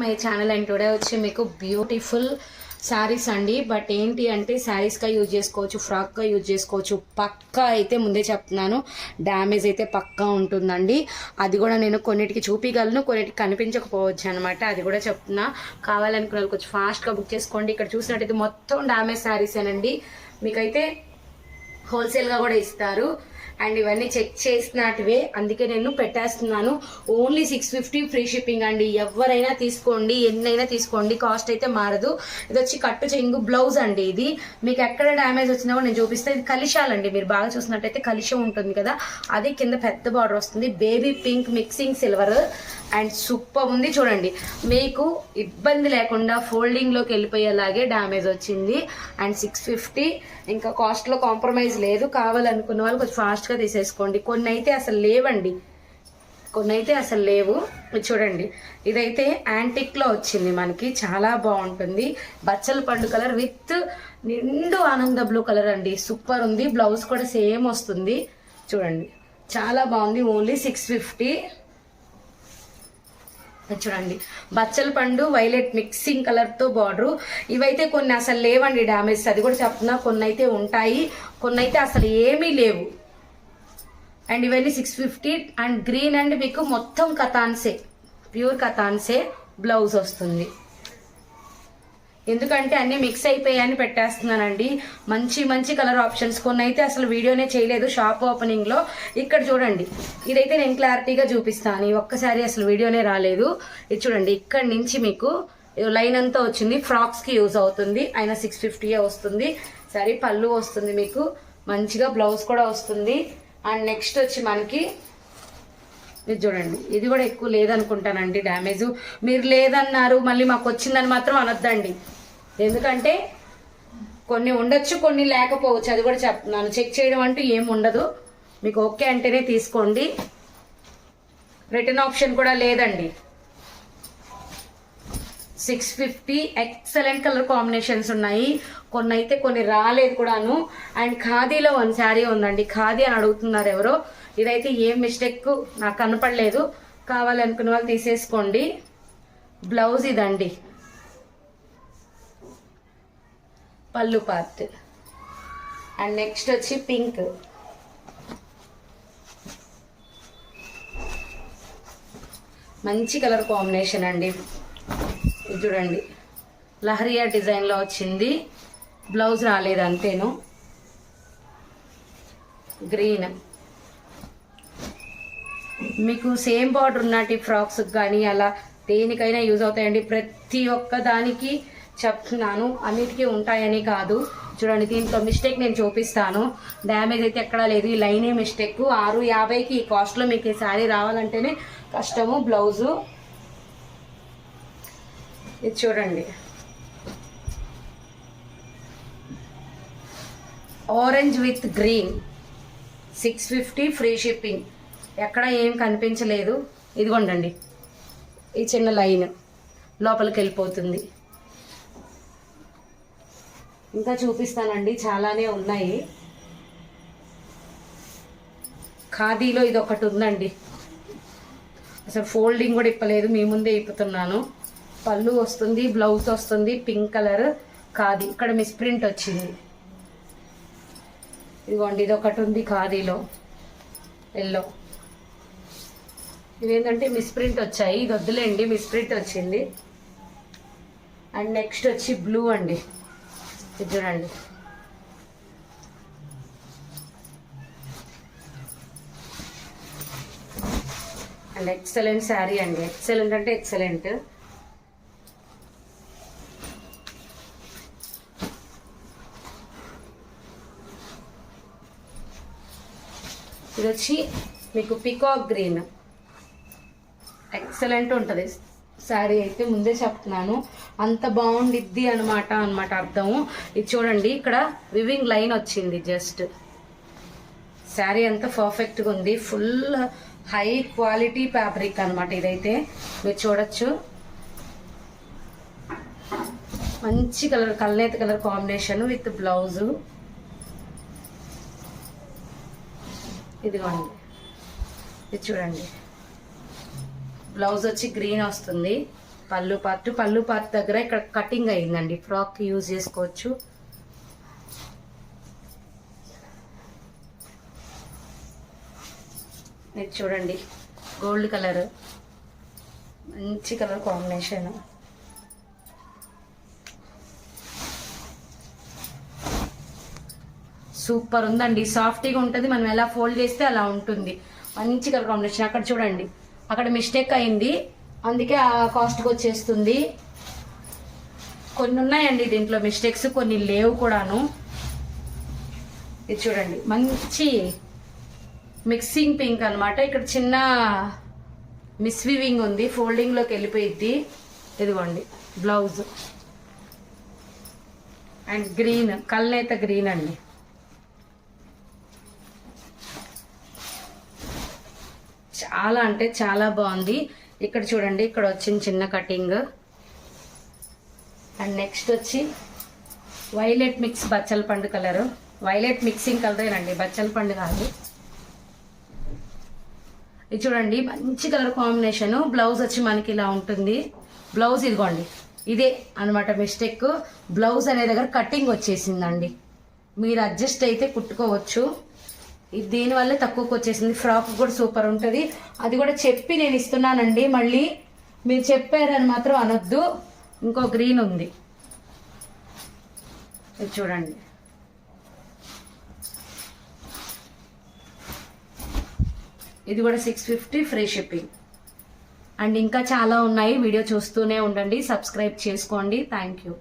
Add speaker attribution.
Speaker 1: My channel and today వచ్చి మీకు beautiful saris అండి. బట్ ఏంటి అంటే శారీస్గా యూజ్ చేసుకోవచ్చు ఫ్రాక్గా యూజ్ చేసుకోవచ్చు. పక్కా అయితే ముందే చెప్తున్నాను డ్యామేజ్ అయితే పక్కా ఉంటుందండి. అది కూడా నేను కొన్నిటికి చూపించగలను కొన్నిటికి కనిపించకపోవచ్చు అనమాట అది కూడా చెప్తున్నా. కావాలనుకున్న వాళ్ళు కొంచెం ఫాస్ట్గా బుక్ చేసుకోండి. ఇక్కడ చూసినట్టయితే మొత్తం డ్యామేజ్ శారీసేనండి. మీకైతే హోల్సేల్గా కూడా ఇస్తారు. అండ్ ఇవన్నీ చెక్ చేసినటివే అందుకే నేను పెట్టేస్తున్నాను. Only six fifty free shipping అండి. ఎవరైనా తీసుకోండి ఎన్నైనా తీసుకోండి. కాస్ట్ అయితే మారదు. ఇది వచ్చి కట్టు చెంగు బ్లౌజ్ అండి ఇది. మీకు ఎక్కడ డ్యామేజ్ వచ్చినా కూడా నేను చూపిస్తే. ఇది కలిశాలండి మీరు బాగా చూసినట్టయితే కలిశం ఉంటుంది కదా. అది కింద పెద్ద బార్డర్ వస్తుంది. Baby pink mixing silver and super ఉంది. చూడండి. మీకు ఇబ్బంది లేకుండా ఫోల్డింగ్లోకి వెళ్ళిపోయేలాగే డ్యామేజ్ వచ్చింది. అండ్ సిక్స్ ఫిఫ్టీ ఇంకా కాస్ట్లో కాంప్రమైజ్ లేదు. కావాలనుకున్న వాళ్ళు కొంచెం ఫాస్ట్ ఫాస్ట్గా తీసేసుకోండి. కొన్ని అయితే అసలు లేవండి. కొన్ని అయితే అసలు లేవు. చూడండి. ఇదైతే యాంటిక్లో వచ్చింది మనకి. చాలా బాగుంటుంది. బచ్చల పండు కలర్ విత్ నిండు ఆనంద బ్లూ కలర్ అండి. సూపర్ ఉంది. బ్లౌజ్ కూడా సేమ్ వస్తుంది. చూడండి. చాలా బాగుంది. Only six fifty. చూడండి. బచ్చల పండు వైలెట్ మిక్సింగ్ కలర్తో బార్డరు. ఇవైతే కొన్ని అసలు లేవండి డ్యామేజ్ అది కూడా చెప్తున్నా కొన్ని అయితే ఉంటాయి. కొన్ని అయితే అసలు ఏమీ లేవు. అండ్ ఇవన్నీ six fifty and green and మీకు మొత్తం కథాన్సే ప్యూర్ కథాన్సే బ్లౌజ్ వస్తుంది. ఎందుకంటే అన్ని మిక్స్ అయిపోయాయని పెట్టేస్తున్నానండి. మంచి మంచి కలర్ ఆప్షన్స్ కొన్ని అయితే అసలు వీడియోనే చేయలేదు షాప్ ఓపెనింగ్లో ఇక్కడ చూడండి. ఇదైతే నేను క్లారిటీగా చూపిస్తాను. ఒక్కసారి అసలు వీడియోనే రాలేదు. ఇది చూడండి ఇక్కడ నుంచి మీకు లైన్ అంతా వచ్చింది. ఫ్రాక్స్కి యూజ్ అవుతుంది. అయినా సిక్స్ ఫిఫ్టీయే వస్తుంది. సరే పళ్ళు వస్తుంది మీకు. మంచిగా బ్లౌజ్ కూడా వస్తుంది. అండ్ నెక్స్ట్ వచ్చి మనకి ఇది చూడండి. ఇది కూడా ఎక్కువ లేదనుకుంటానండి డ్యామేజ్. మీరు లేదన్నారు మళ్ళీ మాకు వచ్చిందని మాత్రం అనొద్దండి. ఎందుకంటే కొన్ని ఉండొచ్చు కొన్ని లేకపోవచ్చు. అది కూడా చెప్తున్నాను చెక్ చేయడం అంటూ ఏం ఉండదు. మీకు ఓకే అంటేనే తీసుకోండి. రిటర్న్ ఆప్షన్ కూడా లేదండి. Six fifty excellent colour combinations ఉన్నాయి. కొన్ని అయితే కొన్ని రాలేదు కూడాను. అండ్ ఖాదీలో వన్ శారీ ఉందండి. ఖాదీ అని అడుగుతున్నారు ఎవరో. ఇదైతే ఏం మిస్టేక్ నాకు కనపడలేదు. కావాలనుకున్న వాళ్ళు తీసేసుకోండి. బ్లౌజ్ ఇదండి. పళ్ళు పార్ట్. అండ్ నెక్స్ట్ వచ్చి పింక్. మంచి కలర్ కాంబినేషన్ అండి. ఇది చూడండి. లహరియా డిజైన్లో వచ్చింది. బ్లౌజ్ రాలేదు అంతేను గ్రీన్ మీకు సేమ్ బార్డర్ ఉన్నటి ఫ్రాక్స్ కానీ అలా దేనికైనా యూజ్ అవుతాయండి. ప్రతి ఒక్క దానికి చెప్తున్నాను. అన్నిటికీ ఉంటాయని కాదు. చూడండి దీంట్లో మిస్టేక్ నేను చూపిస్తాను. డ్యామేజ్ అయితే ఎక్కడా లేదు. ఈ లైనే మిస్టేక్. ఆరు యాభైకి ఈ కాస్ట్లో మీకు ఈ శారీ రావాలంటేనే కష్టము బ్లౌజు. ఇది చూడండి. Orange with green six fifty free shipping ఎక్కడ ఏం కనిపించలేదు. ఇదిగోండండి. ఈ చిన్న లైన్ లోపలికి వెళ్ళిపోతుంది. ఇంకా చూపిస్తానండి. చాలానే ఉన్నాయి. ఖాదీలో ఇది ఒకటి ఉందండి. అసలు ఫోల్డింగ్ కూడా ఇప్పలేదు. మీ ముందే ఇప్పుతున్నాను. పళ్ళు వస్తుంది బ్లౌజ్ వస్తుంది పింక్ కలర్ ఖాదీ. ఇక్కడ మిస్ప్రింట్ వచ్చింది. ఇదిగోండి ఇది ఒకటి ఉంది ఖాదీలో ఎల్లో. ఇవేంటంటే మిస్ప్రింట్ వచ్చాయి ఇది వద్దులేండి మిస్ప్రింట్ వచ్చింది. అండ్ నెక్స్ట్ వచ్చి బ్లూ అండి. ఇది చూడండి. అండ్ ఎక్సలెంట్ శారీ అండి. ఎక్సలెంట్ అంటే ఎక్సలెంట్. ఇది వచ్చి మీకు పికాక్ గ్రీన్ ఎక్సలెంట్ ఉంటుంది. శారీ అయితే ముందే చెప్తున్నాను. అంత బాగుండిద్ది అనమాట అనమాట అర్థము ఇది చూడండి ఇక్కడ వివింగ్ లైన్ వచ్చింది జస్ట్ శారీ అంతా పర్ఫెక్ట్గా ఉంది. ఫుల్ హై క్వాలిటీ ఫ్యాబ్రిక్ అనమాట ఇదైతే. మీరు చూడొచ్చు. మంచి కలర్ కల్నేత కలర్ కాంబినేషన్ విత్ బ్లౌజు ఇదిగోండి. ఇది చూడండి. బ్లౌజ్ వచ్చి గ్రీన్ వస్తుంది. పళ్ళు పార్ట్ పళ్ళు పార్ట్ దగ్గర ఇక్కడ కటింగ్ అయిందండి. ఫ్రాక్ యూజ్ చేసుకోవచ్చు. ఇది చూడండి. Gold colour. మంచి కలర్ కాంబినేషన్. సూపర్ ఉందండి. సాఫ్ట్గా ఉంటుంది. మనం ఎలా ఫోల్డ్ చేస్తే అలా ఉంటుంది. మంచి కలర్ కాంబినేషన్. అక్కడ చూడండి. అక్కడ మిస్టేక్ అయింది. అందుకే ఆ కాస్ట్కి వచ్చేస్తుంది. కొన్ని ఉన్నాయండి దీంట్లో మిస్టేక్స్. కొన్ని లేవు కూడాను. ఇది చూడండి. మంచి మిక్సింగ్ పింక్ అన్నమాట. ఇక్కడ చిన్న మిస్వివింగ్ ఉంది. ఫోల్డింగ్లోకి వెళ్ళిపోయిద్ది. ఇదిగోండి. బ్లౌజ్. And green. కల్నేత గ్రీన్ అండి. చాలా అంటే చాలా బాగుంది. ఇక్కడ చూడండి ఇక్కడ వచ్చింది చిన్న కటింగ్. అండ్ నెక్స్ట్ వచ్చి వైలెట్ మిక్స్ బచ్చల పండు కలర్. వైలెట్ మిక్సింగ్ కలరేనండి బచ్చల పండు కాదు. ఇది చూడండి మంచి కలర్ కాంబినేషన్. బ్లౌజ్ వచ్చి మనకి ఇలా ఉంటుంది. బ్లౌజ్ ఇదిగోండి ఇదే అన్నమాట మిస్టేక్. బ్లౌజ్ అనే దగ్గర కటింగ్ వచ్చేసిందండి. మీరు అడ్జస్ట్ అయితే కుట్టుకోవచ్చు. ఇది దీనివల్ల తక్కువకి వచ్చేసింది. ఫ్రాక్ కూడా సూపర్ ఉంటుంది. అది కూడా చెప్పి నేను ఇస్తున్నానండి. మళ్ళీ మీరు చెప్పారని మాత్రం అనొద్దు. ఇంకో గ్రీన్ ఉంది. ఇది చూడండి. ఇది కూడా six fifty free shipping and ఇంకా చాలా ఉన్నాయి. వీడియో చూస్తూనే ఉండండి. సబ్స్క్రైబ్ చేసుకోండి. Thank you